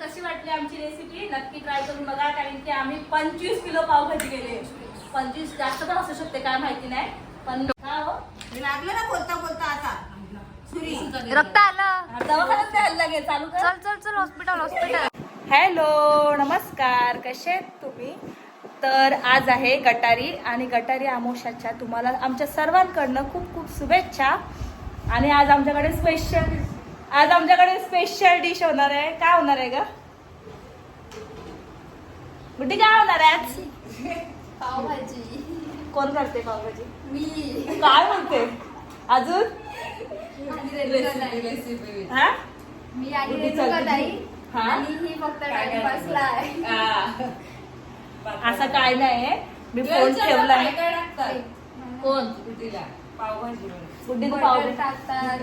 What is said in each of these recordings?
कशी वाटली आमची रेसिपी नक्की ट्राय करून बघा कारण की आम्ही पंचवीस किलो पावभाजी केली पंचवीस जास्त पण असू शकते काय माहिती नाही. पण का हो. मी लागलं ना बोलता बोलता आता. सुरी. रक्त आलं. दवाखान्यात द्यायला लागेल चालू कर. चल चल चल हॉस्पिटल हॉस्पिटल हॅलो नमस्कार. कसे आहेत तुम्ही? तर आज आहे गटारी आणि गटारी आमोशाच्या तुम्हाला आमच्या सर्वांकडनं खूप खूप शुभेच्छा. आणि आज आमच्याकडे स्पेशल आज आमच्याकडे स्पेशल डिश होणार आहे. काय होणार आहे ग? गुड्डी काय होणार आहे आज? पावभाजी. कोण करते पावभाजी? मी. काय म्हणते? अजून? हा? मी आणि कुठे रेणुका चालली? ताई. हा? आणि ही फक्त टाइमपासला आहे. असं काय नाही. मी फोन ठेवलाय. कोण? पावभाजी. गुड्डी बटर पावभाजी. टाकतात.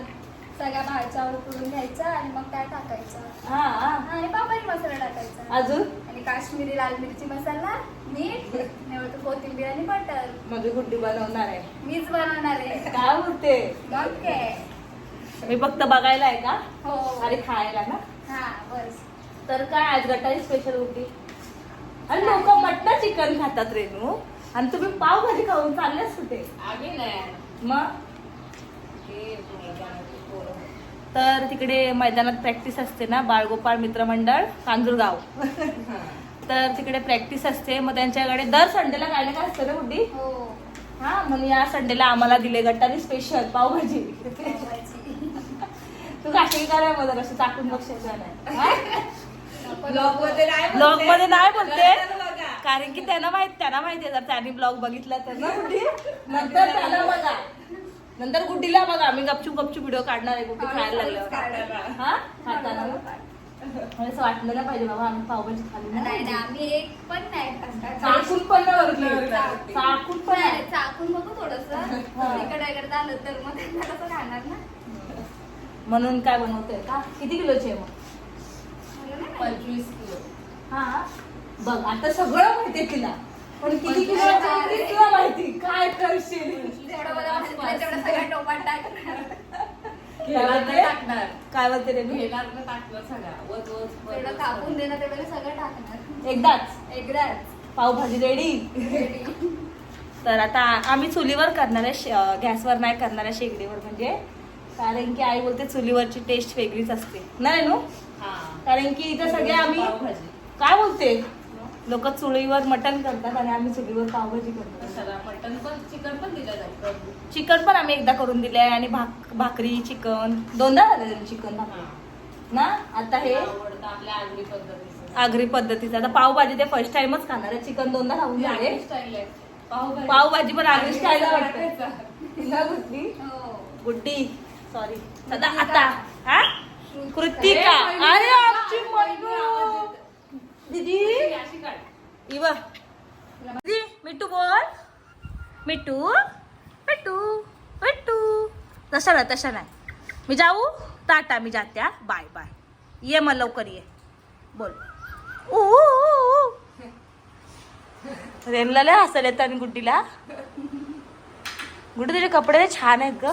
सगळ्या भाज्या उकडून घ्यायच्या आणि मग काय टाकायचं. हा. हा. आणि पापडी मसाला टाकायचा. अजून? आणि काश्मीरी लाल मिरची मसाला मीठ नेवत कोथिंबीर आणि बटर. माझी गुड्डी बनवणार आहे. मीच बनवणार आहे. काय बोलते? मग काय मी फक्त बघायला आहे का? हो. आणि खायला ना? हा बस. तर काय आज गटारी स्पेशल होती. आणि लोक मटन चिकन खातात रेणू आणि तुम्ही पावभाजी खाऊन चाललेच होते. आम्ही नाही. मग. तर तिकडे मैदानात प्रॅक्टिस असते ना बाळगोपाळ मित्रमंडळ कांजूरगाव तर तिकडे प्रॅक्टिस असते. मग त्यांच्याकडे दर संडेला काय ना काय असतं ना गुड्डी हो. हा म्हणून या संडेला आम्हाला दिले गटारी स्पेशल पावभाजी. तू काशी काय मध्ये कसं टाकून बघायचं नाही हा? ब्लॉगमध्ये नाही बोलते. कारण की त्यांना माहीत त्यांना माहितीये जर त्यांनी ब्लॉग बघितला तर. ना नंतर त्याला बघा. नंतर गुड्डीला बघा मी गपचूप गपचूप व्हिडिओ काढणार आहे गुड्डी खायला लागल्यावर. काढायला. हा? खाताना असं वाटलं पाहिजे बाबा आम्ही पावभाजी खाली नाही आम्ही एक पण नाही. चाकून पण. चाकून पण. चाकून बघू थोडस. इकडे आलं तर मग त्यांना कसं खाणार ना? म्हणून काय बनवतोय का? किती किलोचे आहे मग? माहिती. पंचवीस किलो. हा बघ आता सगळं माहितीये तिला. पण किती किलो तुला माहिती? काय करशील? जेवढं मला माहिती तेवढं सगळं टोपात टाकणार. घेणार टाकणार. काय बोलते रे मी घेणार टाकणार सगळा. वज वज वज- तेवढं वज- कापून देणार तेवढं सगळं टाकणार. एकदाच? एकदाच. पावभाजी रेडी तर आता आम्ही चुलीवर करणार आहे गॅसवर नाही करणार आहे शेगडीवर म्हणजे. कारण की आई बोलते चुलीवरची टेस्ट वेगळीच असते. नाही नो? हा. कारण की इथं सगळे आम्ही पावभाजी. काय बोलते? लोक चुलीवर मटण करतात आणि आम्ही चुलीवर पावभाजी करतो. मटन पण चिकन पण दिलं जातं चिकन पण आम्ही एकदा करून दिले आहे आणि भाक भाकरी चिकन दोनदा झालं चिकन ना? आता हे आपल्या आगरी पद्धतीचं. आगरी पद्धतीचं. आता पावभाजी ते फर्स्ट टाइमच खाणार आहे. चिकन दोनदा खाऊन झाले. पावभाजी. पण आगरी स्टाईल. वाटते. गुड्डी सॉरी सदा आता हा? कृतिका. अरे आमची दीदी. इव. दीदी मिट्टू बोल. मिट्टू मिट्टू मिट्टू. तसं नाही तसं नाही. मी जाऊ? टाटा मी जाते हा. Bye bye. ये मग लवकर ये. बोल. रेणूला लय हसायला येतं आणि गुड्डीला. गुड्डी तुझे कपडे छान आहेत ग.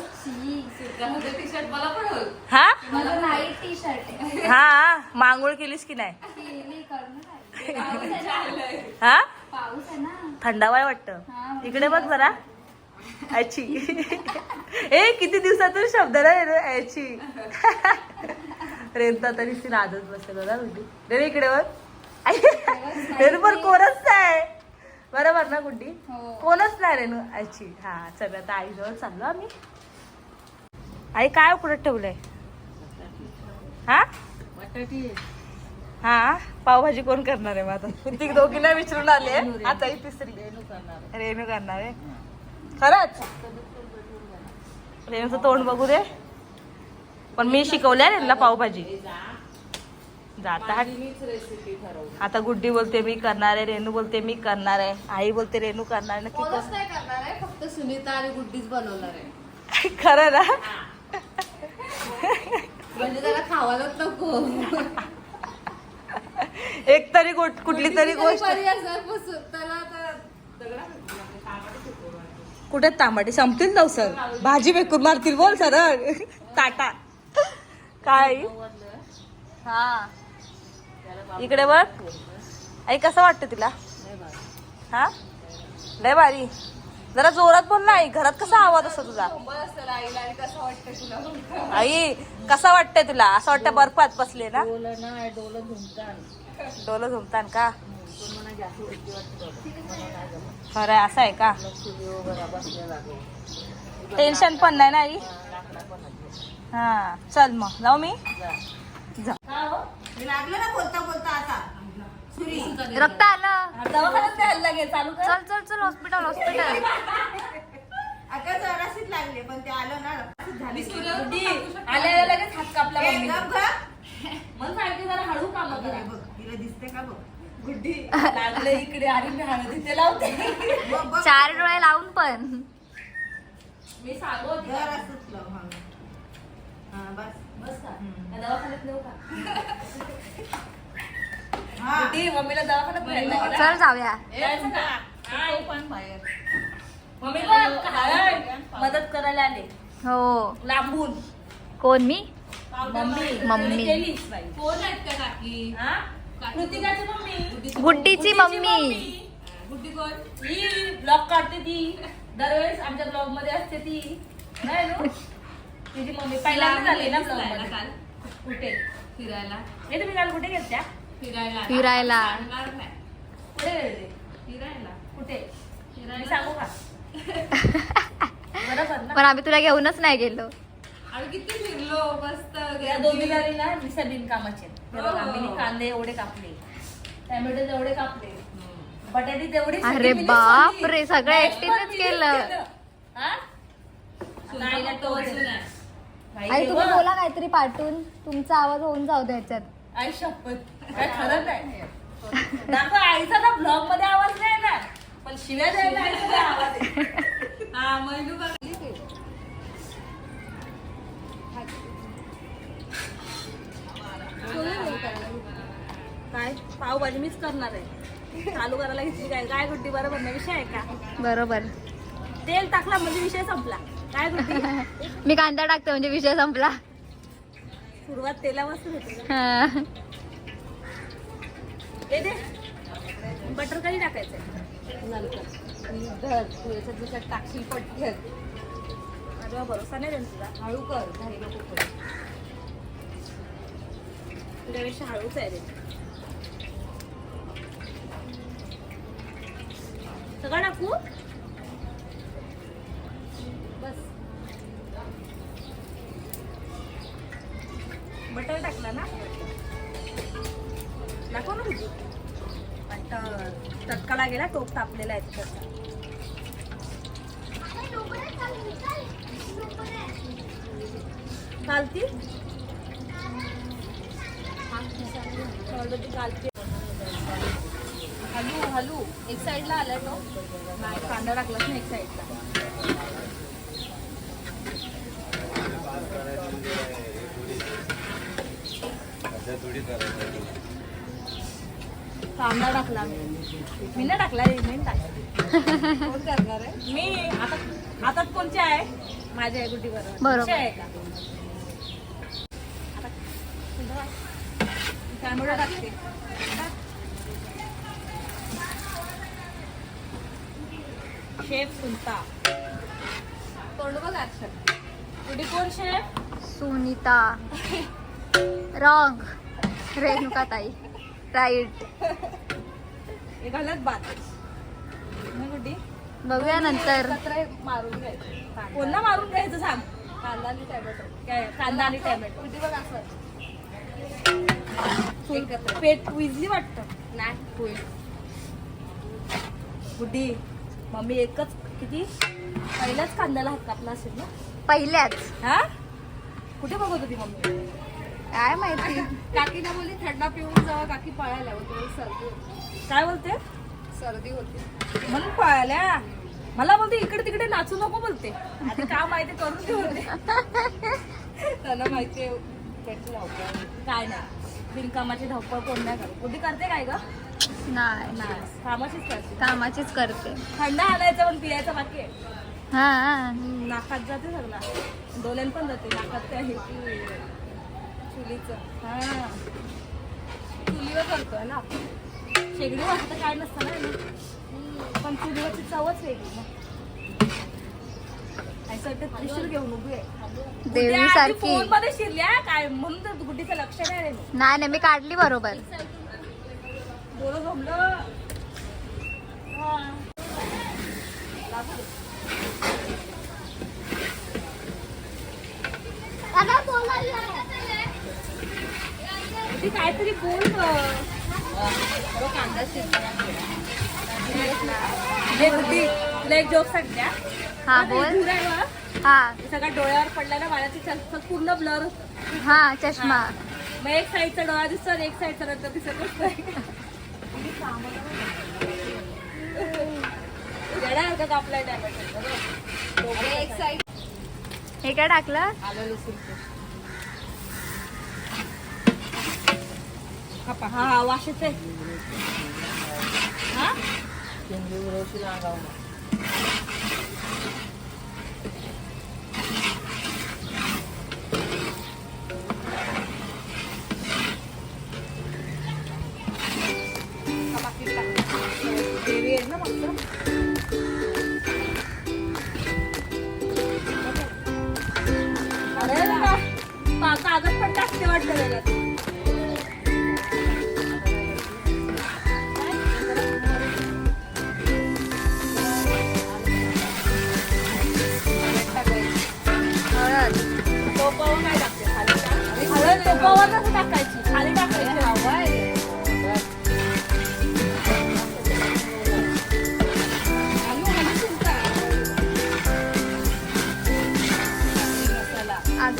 हा? मला नाही टी शर्ट आहे हा. मांगोळ केलीस की नाही? हा? पाऊस आहे ना. थंडावाय वाटत. हा. इकडे बघ जरा. आची ए किती दिवसातून शब्द ना रे आची रेंता तरी ती नादच बसेल ना गुड्डी. रे इकडे बघ. रेणू पण कोणच नाही. बरोबर ना गुड्डी? हो. कोणच नाही रेणू आईची हा चल आता आईजवळ चाललो आम्ही. आई काय उकडत ठेवलंय? हा? बटाटी. हा? पावभाजी कोण करणार आहे मग आता? ती दोघींना विचारून आले. आता ही तिसरी. रेणू करणार आहे. रेणू करणार आहे. खरंच? रेणूचं तोंड बघू दे. पण मी शिकवल्या रेणूला पावभाजी. जा. जाता आता. गुड्डी बोलते मी करणार आहे. रेणू बोलते मी करणार आहे. आई बोलते रेणू करणार आहे. नक्की फक्त सुनीता आणि गुड्डीच बनवणार आहे? खरं ना? म्हणजे त्याला खावायलाच नको. एक तरी कुठली तरी गोष्ट. कुठे तांबाटी? संपतील जाऊ सर. भाजी फेकून मारतील बोल सरळ टाटा. काय. हा. इकडे बघ. आई कसं वाटतं तुला? हा? लय भारी. जरा जोरात बोल ना आई. घरात कसा आवाज असतो तुझा? मस्त आईला आणि कसं वाटतं तुला आई कसा वाटतंय तुला? असं वाटतं बर्फात बसले ना? डोलं झुमतान झुमतान का खरं आहे, असं आहे का टेन्शन पण नाही ना आई. हा चल मग जाऊ मी जा. लागलं ना बोलता बोलता आता सुरी रक्त आलं दवाखान्यात चालू कर चल चल चल हॉस्पिटल हॉस्पिटल आता जराशीच लागले पण ते आलं ना झाली आल्या लगेच हात कापला ए, मम्मीने. गप गप. मला सांगितलं जरा हळू काम बघ, करा बघ, तिला दिसते का बघ? गुड्डी लागले इकडे आणि मी हळद इथे लावते. बघ, बघ. चार डोळे लावून पण. मी सांगू होती जर का? असंच लाव, हा. हा, बस. बस का? हम्म. या दवाखान्यात नेऊ का? हा. गुड्डी मम्मीला दवाखान्यात न्यायला लागेल, चल जाऊया. जायचं का? पण बाहेर. मदत करायला आले. हो. लांबून. कोण मी? मम्मी हा? गुड्डीची मम्मी. गुड्डी कोण? ही ब्लॉग काढते ती. दरवेळेस आमच्या ब्लॉगमध्ये असते ती. नाही ना? तिची मम्मी पहिल्यांदा झाली ना ब्लॉगमध्ये. काल. कुठे? फिरायला. हे तुम्ही काल कुठे गेलत्या? फिरायला. फिरायला. कुठे फिरायला. कुठे? फिरायला. सांगू का? बरोबर पण आम्ही तुला घेऊनच नाही गेलो. किती फिरलो मस्त या दोघी जणी ना दिसा बिनकामाचे हे बघा, हो. मी कांदे एवढे कापले. टॅमॅटो तेवढे कापले. बटाटे तेवढे अरे बाप सगळी. रे, सगळं एकटीनेच केलं. हा? तो आहे. आई तुम्ही. बोला काहीतरी पाठवून. तुमचा आवाज होऊन जाऊ द्या ह्याच्यात आई शपथ. काय खरं नाही दाखव आईचा ना ब्लॉगमध्ये आवाज नाही ना पण शिव्या द्यायला आईचा आवाज आहे हा मैलू पावभाजी मीच करणार आहे. चालू करायला घेतली काय काय गुड्डी बरोबर ना विषय आहे का? बरोबर. तेल टाकला म्हणजे विषय संपला. काय गुड्डी? मी कांदा टाकते म्हणजे विषय संपला. सुरुवात तेलापासून होते. हा. हे दे. बटर कधी टाकायचं? नंतर. तू याच्यात दुसऱ्यात टाकशील पटकन. माझ्यावर भरोसा नाही देत तुझा हळू कर घाई नको करू. तुझ्यापेक्षा हळूच आहे रे. सगळं टाकू बस. बटर टाकला ना? दाखव ना तुझी बटर तटकाला गेला टोप तापलेला आहे तिकडचा. चालती हलू हलू. एक साइडला आलाय तो. नाही कांदा टाकलाच नाही एक साईडला कांदा टाकला. मी नाही टाकला नाही टाकला कोण करणार आहे? मी आता हातात कोणचे आहे? माझ्या गुड्डी बरोबर. आहे का? आता टॅमॅटो टाकते? शेफ सुनता. तोंड बघ अक्षर गुड्डी कोण शेफ? सुनीता. रॉंग. रेणुका ताई. राईट हे घालत बात. गुड्डी बघूया नंतर. मारून घ्यायचं. कोणला मारून घ्यायचं सांग? कांदा आणि टॅमॅटो. काय कांदा आणि टॅमॅटो. कुठे बघ असं. पेट विजली वाटतं. नाही गुड्डी मम्मी एकच किती? पहिल्याच कांद्याला हात कापला असेल ना? पहिल्याच. हा? कुठे बघत होती मम्मी? काय माहिती? काकीला बोलली थंडा पिऊन जावा काकी पळायला होती सर्दी होती. काय बोलते? सर्दी होती. म्हणून पळाल्या? मला बोलते इकडे तिकडे नाचू नको बोलते. आधी काम आहे ते करून दे. बोलते त्यांना माहिती काय नाही. बिनकामाची धावपळ कोण नाही करत. कुठे करते काय ग? नाही. नाही कामाचीच करते कामाचीच करते. थंड आणायचं पण पियायचं बाकी आहे. हा. नाकात जाते सगळा डोल्यान पण जाते नाकात ते आहे चुलीचं. हा. चुलीवर करतोय ना. शेगडी वाटतं काय नसतं ना. पण चुलीवरची चवच वेगळी ना. असं वाटतं त्रिशूल घेऊन उभी आहे. देवी सारखी फोनमध्ये शिरल्या काय? म्हणून तर गुड्डीचं लक्ष नाही रे नाही नाही मी काढली बरोबर. बोलो जमलं. ती काहीतरी बोल. कांदा तुला एक जोक सांगत्या हा बोल. हे. सगळं डोळ्यावर पडला ना माझ्या चष्मा पूर्ण ब्लर. हा चष्मा. मग एक साईडचा डोळा दिसतो एक साईडचा नंतर दिसतच नाही हे काय टाकलं? आलं लसूण हा हा वाश येते हा? हा,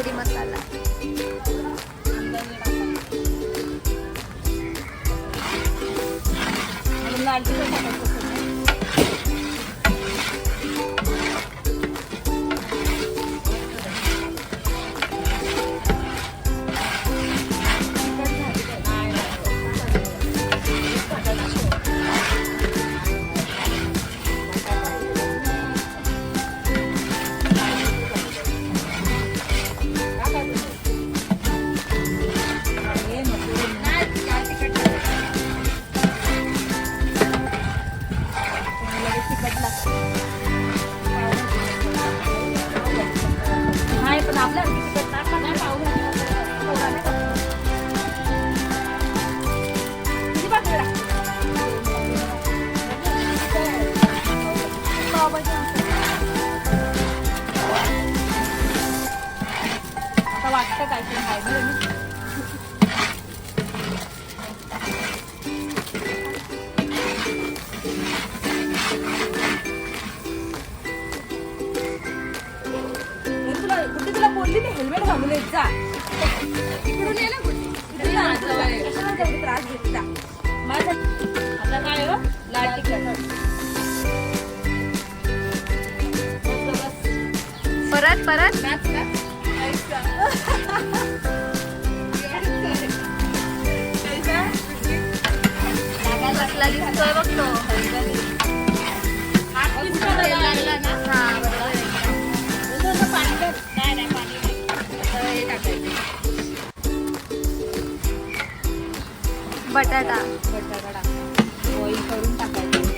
आगरी मसाला. आणि लाल बटाटा. बटाटा टाकायचा बॉईल करून टाकायचं.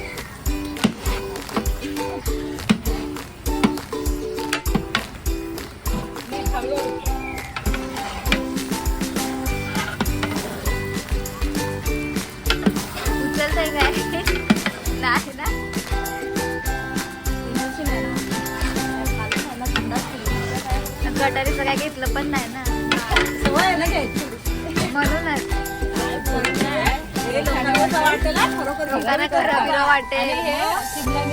गटारीचं काय घेतलं पण नाही ना? सवय आहे ना घ्यायची. म्हणूनच. वाटेल. हा, खरोखर लोकांना खरं खरं वाटेल.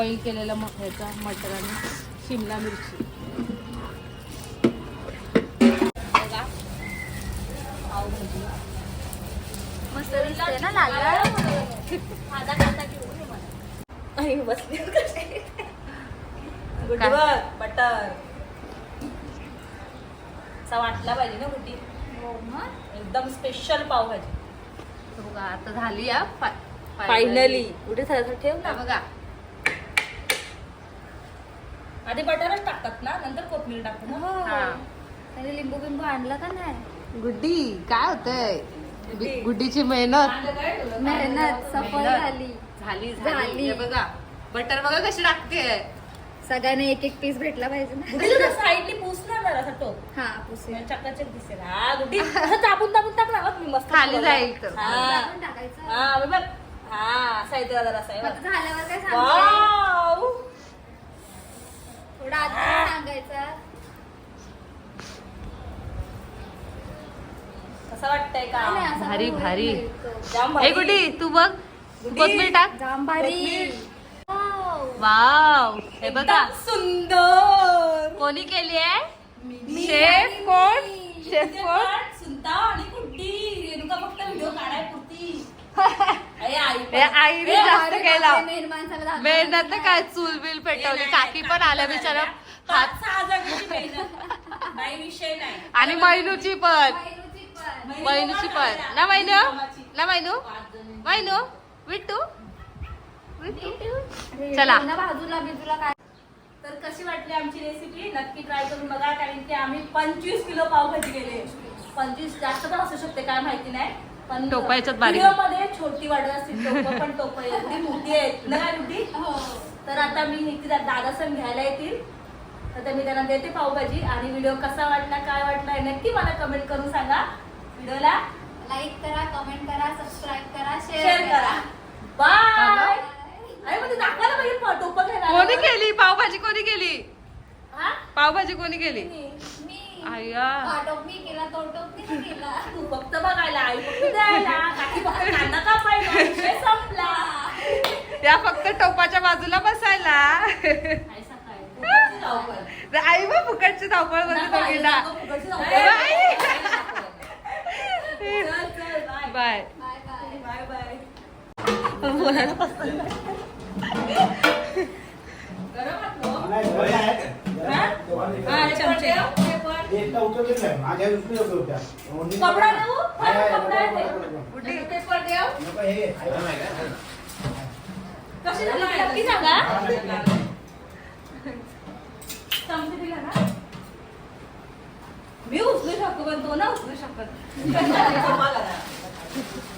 बॉईल केलेला ह्याचा मटर आणि शिमला मिरची. बटर वाटला पाहिजे ना कुठे? एकदम स्पेशल पावभाजी बघा आता झाली या. फायनली कुठे ठेव ना. बघा. आधी बटरच टाकतात ना नंतर कोथमीर टाकतात ना? हा. त्याने लिंबू बिंबू आणला का नाही? गुड्डी काय होतंय? गुड्डी. गुड्डीची मेहनत. कांदा काय ठेवलं? मेहनत सफल मेहनत. झाली. झाली झाली. झाली. हे बघा. बटर बघा कशी टाकते. सगळ्यांना एक एक पीस भेटला पाहिजे ना. गुड्डी ना जरा असा टोप हा पुसे म्हणजे चकाचक दिसेल. हा गुड्डी. असं चापून चापून टाक ना बघ मी मस्त खाली. जाईल तर. हा. टाकायचं. हा बघ. बघ. हा साईडला जरा असा आहे. झाल्यावर काय सांगते वाव थोडं आधी सांगायचं कसं वाटतंय का भारी, भारी. जाम ए भारी. गुड्डी तू बघ. कोथमीर टाक भारी. वाव. वाव हे बघा एकदम सुंदर कोणी केली आहे मी शेफ आणि कोण? मी. शेफ तुझे कोण? पण सुनता आणि कुट्टी रेणुका फक्त व्हिडिओ काढाय पुरती आईने जास्त केला. मेहनत काय चूल बिल पेटवली? काकी पण आल्या बिचारा आणि मैनूची पण. मैनूची पण. ना मैनू? ना मैनू? मैनू? विट्टू? चला. ना बाजूला बिजूला काय? तर कशी वाटली आमची रेसिपी नक्की ट्राय करून बघा कारण की आम्ही पंचवीस किलो पावभाजी केली पंचवीस जास्त पण असू शकते काय माहिती नाही. पण टोपं याच्यात बारीक. व्हिडिओमध्ये छोटी वाटत असतील टोपं पण टोपं एवढी मोठी आहेत. ना मोठी हो. तर आता मी दा- दादा सण घ्यायला येतील. तर ते मी त्यांना देते पावभाजी. आणि व्हिडिओ कसा वाटला काय वाटला नक्की मला कमेंट करून सांगा. व्हिडिओला लाईक करा कमेंट करा सबस्क्राईब करा शेअर करा. बाय अरे म्हणजे दाखवायला पाहिजे टोपं घ्यायला कोणी केली? पावभाजी कोणी केली? हा? पावभाजी कोणी केली? आया टोप मी केला तो टोप मी केला तू फक्त बघायला आई फक्त द्यायला काकी फक्त कांदा कापायला विषय संपला या फक्त टोपाच्या बाजूला बसायला आई सकाळी फुकटची धावपळ. आई बा फुकटची धावपळ करते नको, आई दोघींना नको, फुकटची धावपळ. बाय. चल, चल, bye. Bye bye bye bye, bye. बोलायला पसंत नाही. गरम हात हो. हा? हा, चमचे. हे पण. कपडा देऊ? हा, कपडा आहे? ते. पेपर देऊ? कशी झाली नक्की सांगा? चमचे दिला ना? मी उचलू शकतो पण तो ना उचलू शकत.